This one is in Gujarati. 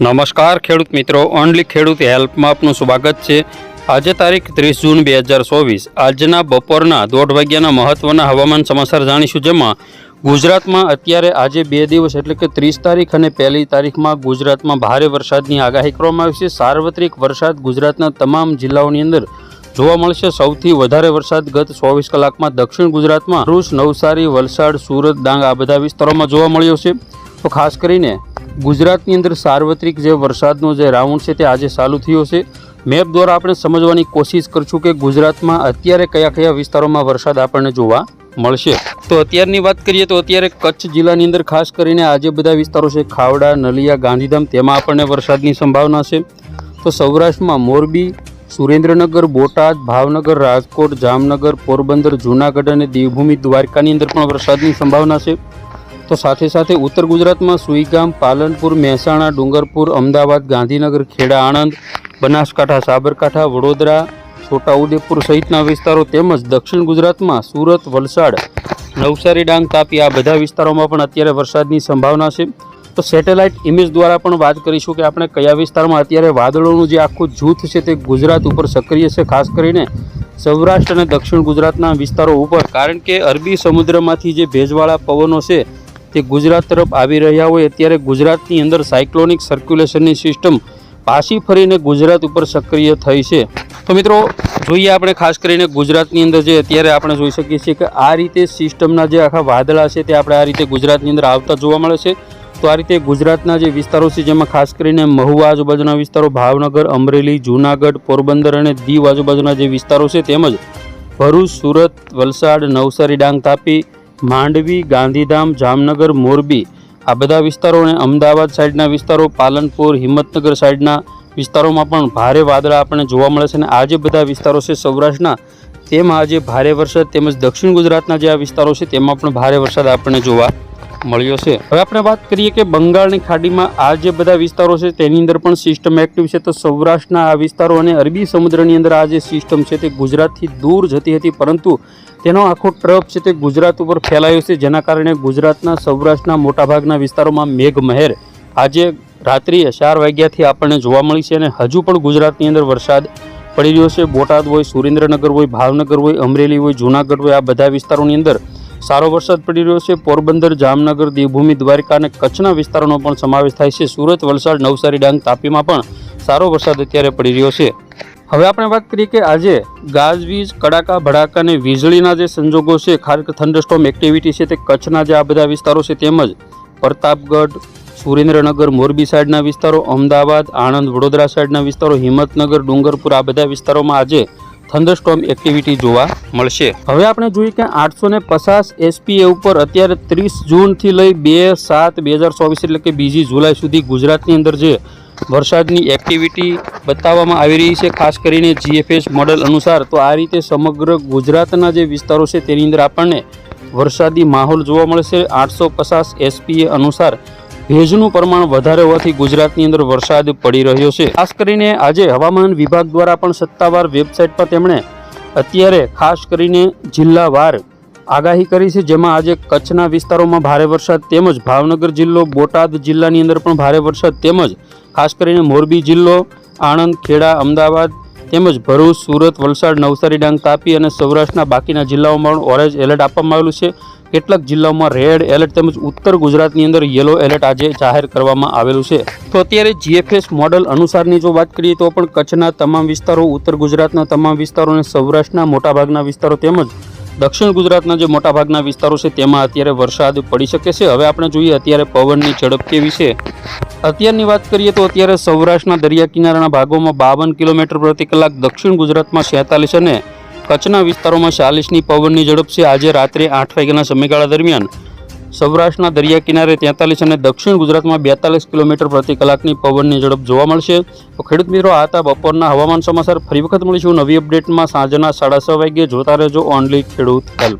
નમસ્કાર ખેડૂત મિત્રો ઓનલી ખેડૂત હેલ્પમાં આપનું સ્વાગત છે. આજે તારીખ ત્રીસ જૂન બે હજાર ચોવીસ. આજના બપોરના દોઢ વાગ્યાના મહત્ત્વના હવામાન સમાચાર જાણીશું, જેમાં ગુજરાતમાં અત્યારે આજે બે દિવસ એટલે કે ત્રીસ તારીખ અને પહેલી તારીખમાં ગુજરાતમાં ભારે વરસાદની આગાહી કરવામાં આવી છે. સાર્વત્રિક વરસાદ ગુજરાતના તમામ જિલ્લાઓની અંદર જોવા મળશે. સૌથી વધારે વરસાદ ગત ચોવીસ કલાકમાં દક્ષિણ ગુજરાતમાં. ભરૂચ નવસારી, વલસાડ, સુરત, ડાંગ આ બધા વિસ્તારોમાં જોવા મળ્યો છે. તો ખાસ કરીને ગુજરાતની અંદર સાર્વત્રિક જે વરસાદનો જે રાઉન્ડ છે તે આજે ચાલુ થયો છે. મેપ દ્વારા આપણે સમજવાની કોશિશ કરશું કે ગુજરાતમાં અત્યારે કયા કયા વિસ્તારોમાં વરસાદ આપણને જોવા મળશે. તો અત્યારની વાત કરીએ તો અત્યારે કચ્છ જિલ્લાની અંદર ખાસ કરીને આજે બધા વિસ્તારો છે ખાવડા, નલિયા, ગાંધીધામ તેમાં આપણને વરસાદની સંભાવના છે. તો સૌરાષ્ટ્રમાં મોરબી, સુરેન્દ્રનગર, બોટાદ, ભાવનગર, રાજકોટ, જામનગર, પોરબંદર, જૂનાગઢ અને દેવભૂમિ દ્વારકાની અંદર પણ વરસાદની સંભાવના છે. તો સાથે સાથે ઉત્તર ગુજરાતમાં સુઈગામ, પાલનપુર, મહેસાણા, ડુંગરપુર, અમદાવાદ, ગાંધીનગર, ખેડા, આણંદ, બનાસકાંઠા, સાબરકાંઠા, વડોદરા, છોટાઉદેપુર સહિતના વિસ્તારો તેમજ દક્ષિણ ગુજરાતમાં સુરત, વલસાડ, નવસારી, ડાંગ, તાપી આ બધા વિસ્તારોમાં પણ અત્યારે વરસાદની સંભાવના છે. તો સેટેલાઇટ ઇમેજ દ્વારા પણ વાત કરીશું કે આપણે કયા વિસ્તારમાં અત્યારે વાદળોનું જે આખું જૂથ છે તે ગુજરાત ઉપર સક્રિય છે, ખાસ કરીને સૌરાષ્ટ્ર અને દક્ષિણ ગુજરાતના વિસ્તારો ઉપર. કારણ કે અરબી સમુદ્રમાંથી જે ભેજવાળા પવનો છે તે ગુજરાત તરફ આવી રહ્યા હોય અત્યારે ગુજરાતની અંદર સાયક્લોનિક સર્ક્યુલેશનની સિસ્ટમ પાછી ફરીને ગુજરાત ઉપર સક્રિય થઈ છે. તો મિત્રો, જોઈએ આપણે ખાસ કરીને ગુજરાતની અંદર જે અત્યારે આપણે જોઈ શકીએ છીએ કે આ રીતે સિસ્ટમના જે આખા વાદળા છે તે આપણે આ રીતે ગુજરાતની અંદર આવતા જોવા મળે છે. તો આ રીતે ગુજરાતના જે વિસ્તારો છે, જેમાં ખાસ કરીને મહુવા આજુબાજુના વિસ્તારો, ભાવનગર, અમરેલી, જૂનાગઢ, પોરબંદર અને દીવ આજુબાજુના જે વિસ્તારો છે, તેમજ ભરૂચ, સુરત, વલસાડ, નવસારી, ડાંગ, તાપી માંડવી, ગાંધીધામ, જામનગર, મોરબી આ બધા વિસ્તારો અને અમદાવાદ સાઈડના વિસ્તારો, પાલનપુર, હિંમતનગર સાઈડના વિસ્તારોમાં પણ ભારે વાદળા આપણને જોવા મળે છે અને આ જે બધા વિસ્તારો છે સૌરાષ્ટ્રના, તેમાં આજે ભારે વરસાદ તેમજ દક્ષિણ ગુજરાતના જે આ વિસ્તારો છે તેમાં પણ ભારે વરસાદ આપણને જોવા મળ્યો છે. હવે આપણે વાત કરીએ કે બંગાળની ખાડીમાં આ જે બધા વિસ્તારો છે, તેની અંદર પણ સિસ્ટમ એક્ટિવ છે. તો સૌરાષ્ટ્રના આ વિસ્તારો અને અરબી સમુદ્રની અંદર આ જે સિસ્ટમ છે, તે ગુજરાતથી દૂર જતી હતી. પરંતુ તેનો આખો ટ્રપ છે, તે ગુજરાત ઉપર ફેલાયો છે. જેના કારણે ગુજરાતના સૌરાષ્ટ્રના મોટાભાગના વિસ્તારોમાં મેઘમહેર આજે રાત્રિએ ચાર વાગ્યાથી આપણને જોવા મળી છે અને હજુ પણ ગુજરાતની અંદર વરસાદ પડી રહ્યો છે. બોટાદ હોય, સુરેન્દ્રનગર હોય, ભાવનગર હોય, અમરેલી હોય, જૂનાગઢ હોય, આ બધા વિસ્તારોની અંદર સારો વરસાદ પડી રહ્યો છે. પોરબંદર, જામનગર, દેવભૂમિ દ્વારકા અને કચ્છના વિસ્તારોનો પણ સમાવેશ થાય છે. સુરત, વલસાડ, નવસારી, ડાંગ, તાપીમાં પણ સારો વરસાદ અત્યારે પડી રહ્યો છે. હવે આપણે વાત કરીએ કે આજે ગાજવીજ, કડાકા, ભડાકા અને વીજળીના જે સંજોગો છે ખાસ થંડરસ્ટોમ એક્ટિવિટી છે તે કચ્છના જે આ બધા વિસ્તારો છે તેમજ પ્રતાપગઢ, સુરેન્દ્રનગર, મોરબી સાઈડના વિસ્તારો, અમદાવાદ, આણંદ, વડોદરા સાઈડના વિસ્તારો, હિંમતનગર, ડુંગરપુર આ બધા વિસ્તારોમાં આજે થંડરસ્ટોમ એક્ટિવિટી જોવા મળશે. હવે આપણે જોઈએ કે આઠસો ને પચાસ એસપીએ ઉપર અત્યારે ત્રીસ જૂનથી લઈ બે સાત બે હજાર ચોવીસ એટલે કે બીજી જુલાઈ સુધી ગુજરાતની અંદર જે વરસાદની એક્ટિવિટી બતાવવામાં આવી રહી છે, ખાસ કરીને જીએફએસ મોડલ અનુસાર, તો આ રીતે સમગ્ર ગુજરાતના જે વિસ્તારો છે તેની અંદર આપણને વરસાદી માહોલ જોવા મળશે. આઠસો પચાસ એસપીએ અનુસાર ભેજનું પ્રમાણ વધારે હોવાથી ગુજરાતની અંદર વરસાદ પડી રહ્યો છે. ખાસ કરીને આજે હવામાન વિભાગ દ્વારા પણ સત્તાવાર વેબસાઇટ પર તેમણે અત્યારે ખાસ કરીને જિલ્લાવાર આગાહી કરી છે, જેમાં આજે કચ્છના વિસ્તારોમાં ભારે વરસાદ તેમજ ભાવનગર જિલ્લો, બોટાદ જિલ્લાની અંદર પણ ભારે વરસાદ તેમજ ખાસ કરીને મોરબી જિલ્લો, આણંદ, ખેડા, અમદાવાદ તેમજ ભરૂચ, સુરત, વલસાડ, નવસારી, ડાંગ, તાપી અને સૌરાષ્ટ્રના બાકીના જિલ્લાઓમાં પણ ઓરેન્જ એલર્ટ આપવામાં આવેલું છે. કેટલાક જિલ્લાઓમાં રેડ એલર્ટ તેમજ ઉત્તર ગુજરાતની અંદર યલો એલર્ટ આજે જાહેર કરવામાં આવેલું છે. તો અત્યારે જીએફએસ મોડલ અનુસારની જો વાત કરીએ તો પણ કચ્છના તમામ વિસ્તારો, ઉત્તર ગુજરાતના તમામ વિસ્તારો અને સૌરાષ્ટ્રના મોટાભાગના વિસ્તારો તેમજ દક્ષિણ ગુજરાતના જે મોટાભાગના વિસ્તારો છે તેમાં અત્યારે વરસાદ પડી શકે છે. હવે આપણે જોઈએ અત્યારે પવનની ઝડપ કેવી છે. અત્યારની વાત કરીએ તો અત્યારે સૌરાષ્ટ્રના દરિયા કિનારાના ભાગોમાં બાવન કિલોમીટર પ્રતિ કલાક દક્ષિણ ગુજરાતમાં છેતાલીસ અને કચ્છના વિસ્તારોમાં ચાલીસની પવનની ઝડપ છે. આજે રાત્રે આઠ વાગ્યાના સમયગાળા દરમિયાન સૌરાષ્ટ્રના દરિયા કિનારે તેતાલીસ અને દક્ષિણ ગુજરાતમાં બેતાલીસ કિલોમીટર પ્રતિ કલાકની પવનની ઝડપ જોવા મળશે. તો ખેડૂત મિત્રો, આ હતા બપોરના હવામાન સમાચાર. ફરી વખત મળીશું નવી અપડેટમાં સાંજના સાડા છ વાગ્યે. જોતા રહેજો ઓનલી ખેડૂત હેલ્પ.